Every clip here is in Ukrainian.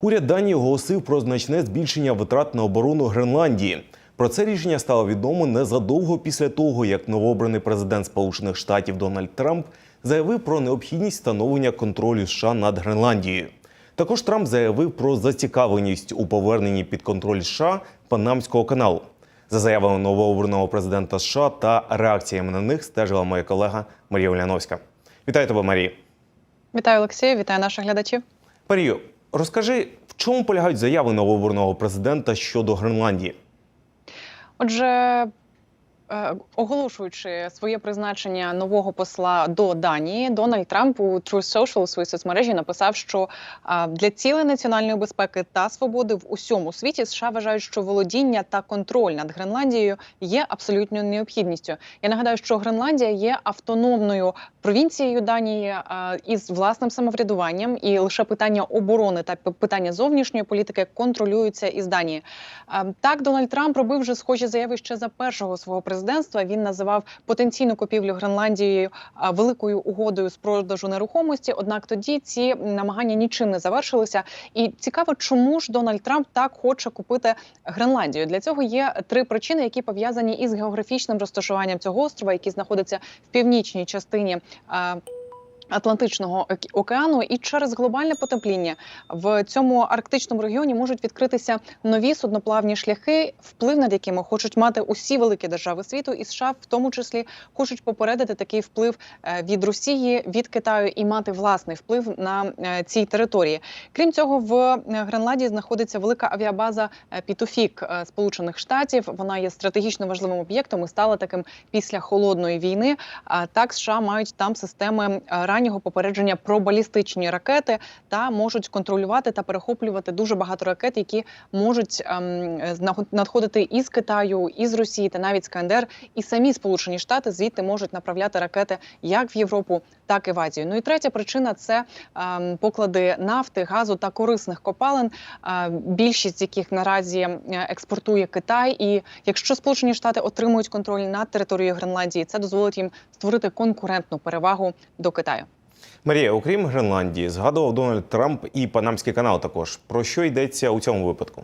Уряд Данії оголосив про значне збільшення витрат на оборону Гренландії. Про це рішення стало відомо незадовго після того, як новообраний президент Сполучених Штатів Дональд Трамп заявив про необхідність встановлення контролю США над Гренландією. Також Трамп заявив про зацікавленість у поверненні під контроль США Панамського каналу. За заявами новообраного президента США та реакціями на них стежила моя колега Марія Уляновська. Вітаю тебе, Марія. Вітаю Олексію, вітаю наших глядачів. Марію, розкажи, в чому полягають заяви новообраного президента щодо Гренландії? Отже, оголошуючи своє призначення нового посла до Данії, Дональд Трамп у Truth Social у своїй соцмережі написав, що е, для цілей національної безпеки та свободи в усьому світі США вважають, що володіння та контроль над Гренландією є абсолютною необхідністю. Я нагадаю, що Гренландія є автономною провінцією Данії е, із власним самоврядуванням, і лише питання оборони та питання зовнішньої політики контролюються із Данії. Е, Так, Дональд Трамп робив вже схожі заяви ще за першого свого президентства. Він називав потенційну купівлю Гренландією великою угодою з продажу нерухомості. Однак тоді ці намагання нічим не завершилися. І цікаво, чому ж Дональд Трамп так хоче купити Гренландію. Для цього є три причини, які пов'язані із географічним розташуванням цього острова, який знаходиться в північній частині. Атлантичного ок- океану і через глобальне потепління в цьому арктичному регіоні можуть відкритися нові судноплавні шляхи, вплив над якими хочуть мати усі великі держави світу, і США в тому числі хочуть попередити такий вплив е, від Росії, від Китаю і мати власний вплив на е, цій території. Крім цього, в е, Гренландії знаходиться велика авіабаза Пітофік е, Сполучених Штатів. Вона є стратегічно важливим об'єктом і стала таким після холодної війни. Так США мають там системи раннього попередження про балістичні ракети та можуть контролювати та перехоплювати дуже багато ракет, які можуть ем, надходити із Китаю, із Росії та навіть з КНДР. І самі Сполучені Штати звідти можуть направляти ракети як в Європу, так і в Азію. Ну і третя причина це ем, поклади нафти, газу та корисних копалин. е, Більшість яких наразі е, експортує Китай. І якщо Сполучені Штати отримують контроль над територією Гренландії, це дозволить їм створити конкурентну перевагу до Китаю. Марія, окрім Гренландії, згадував Дональд Трамп і Панамський канал також. Про що йдеться у цьому випадку?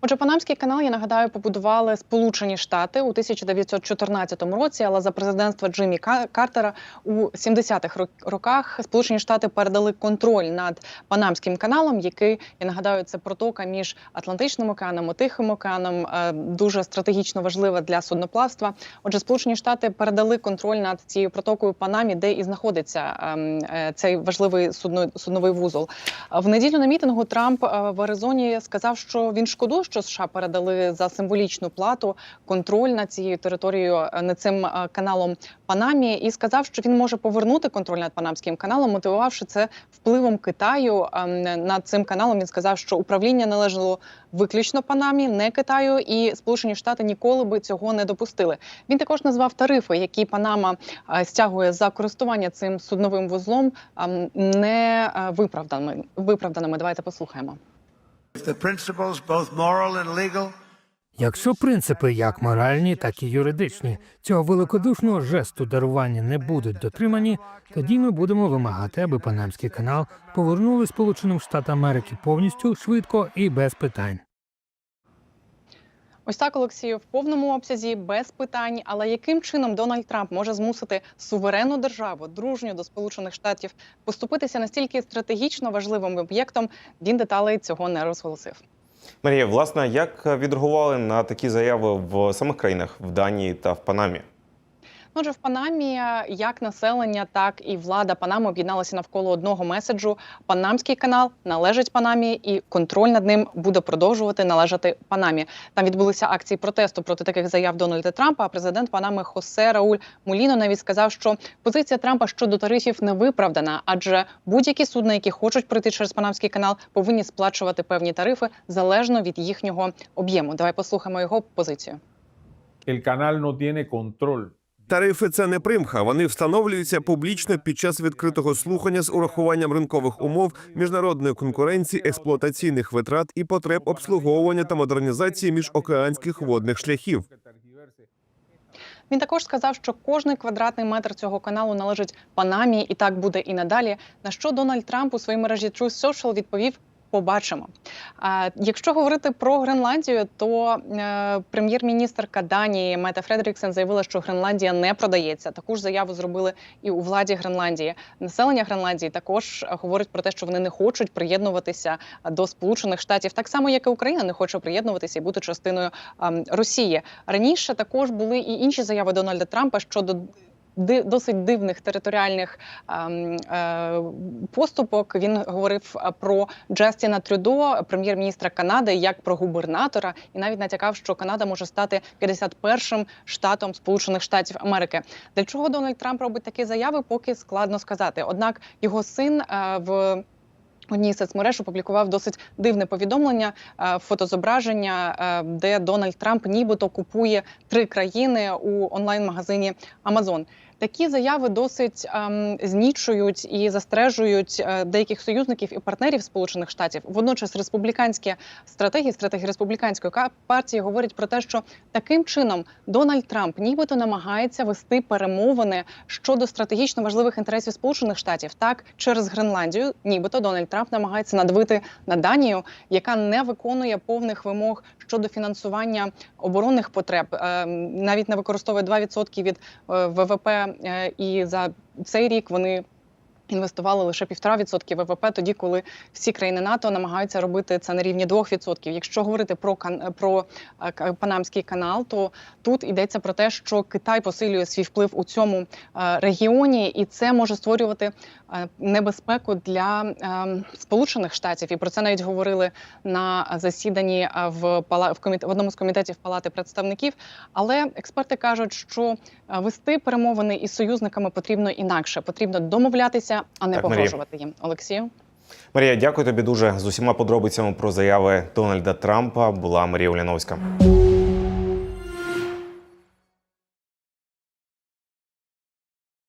Отже, Панамський канал, я нагадаю, побудували Сполучені Штати у 1914 році, але за президентства Джиммі Ка- Картера у 70-х рок- роках Сполучені Штати передали контроль над Панамським каналом, який я нагадаю, це протока між Атлантичним океаном і Тихим океаном, е, дуже стратегічно важлива для судноплавства. Отже, Сполучені Штати передали контроль над цією протокою Панамі, де і знаходиться ем, е, цей важливий судно, судновий вузол. В неділю на мітингу Трамп е, в Аризоні сказав, що він шкодує, США передали за символічну плату контроль над цією територією е, над цим е, каналом Панамі, і сказав, що він може повернути контроль над Панамським каналом, мотивувавши це впливом Китаю е, над цим каналом. Він сказав, що управління належало виключно Панамі, не Китаю, і Сполучені Штати ніколи би цього не допустили. Він також назвав тарифи, які Панама е, стягує за користування цим судновим вузлом, ем, не виправданими. Виправданими. Давайте послухаємо. Якщо принципи як моральні, так і юридичні цього великодушного жесту дарування не будуть дотримані, тоді ми будемо вимагати, аби Панамський канал повернули Сполученим Штатам Америки повністю швидко і без питань. Ось так, Олексію, в повному обсязі без питань. Але яким чином Дональд Трамп може змусити суверенну державу, дружню до Сполучених Штатів, поступитися настільки стратегічно важливим об'єктом? Він деталей цього не розголосив. Марія, власне, як відреагували на такі заяви в самих країнах в Данії та в Панамі? Отже, в Панамі як населення, так і влада Панами об'єдналися навколо одного меседжу. Панамський канал належить Панамі, і контроль над ним буде продовжувати належати Панамі. Там відбулися акції протесту проти таких заяв Дональда Трампа. А президент Панами Хосе Рауль Муліно навіть сказав, що позиція Трампа щодо тарифів не виправдана, адже будь-які судна, які хочуть пройти через Панамський канал, повинні сплачувати певні тарифи залежно від їхнього об'єму. Давай послухаємо його позицію. El canal no tiene control. Тарифи це не примха. Вони встановлюються публічно під час відкритого слухання з урахуванням ринкових умов, міжнародної конкуренції, експлуатаційних витрат і потреб обслуговування та модернізації міжокеанських водних шляхів. Він також сказав, що кожний квадратний метр цього каналу належить Панамі, і так буде і надалі. На що Дональд Трамп у своїй мережі Truth Social відповів побачимо. А якщо говорити про Гренландію, то е, прем'єр-міністрка Данії Мета Фредеріксен заявила, що Гренландія не продається. Таку ж заяву зробили і у владі Гренландії. Населення Гренландії також говорить про те, що вони не хочуть приєднуватися до Сполучених Штатів, так само як і Україна не хоче приєднуватися і бути частиною ем, Росії. Раніше також були і інші заяви Дональда Трампа щодо досить дивних територіальних ем, е, поступок. Він говорив е, про Джастіна Трюдо, прем'єр-міністра Канади, як про губернатора, і навіть натякав, що Канада може стати 51-м штатом Сполучених Штатів Америки. Для чого Дональд Трамп робить такі заяви, поки складно сказати. Однак його син е, в Одній соцмереж опублікував досить дивне повідомлення, фотозображення, де Дональд Трамп нібито купує три країни у онлайн-магазині Amazon. Такі заяви досить ем, знічують і застережують е, деяких союзників і партнерів Сполучених Штатів. Водночас республіканські стратегії, стратегії республіканської ка- партії говорять про те, що таким чином Дональд Трамп нібито намагається вести перемовини щодо стратегічно важливих інтересів Сполучених Штатів. Так, через Гренландію, нібито Дональд Трамп намагається надвити на Данію, яка не виконує повних вимог щодо фінансування оборонних потреб, е, навіть не використовує 2% від е, ВВП, е, і за цей рік вони. Інвестували лише 1,5% ВВП, тоді коли всі країни НАТО намагаються робити це на рівні 2%. Якщо говорити про про е, Панамський канал, то тут йдеться про те, що Китай посилює свій вплив у цьому е, регіоні, і це може створювати е, небезпеку для Сполучених Штатів. І про це навіть говорили на засіданні в в одному з комітетів Палати представників. Але експерти кажуть, що вести перемовини із союзниками потрібно інакше. Потрібно домовлятися, а не Так, Марія. погрожувати їм. Олексію. Марія, дякую тобі дуже з усіма подробицями про заяви Дональда Трампа. Була Марія Уляновська.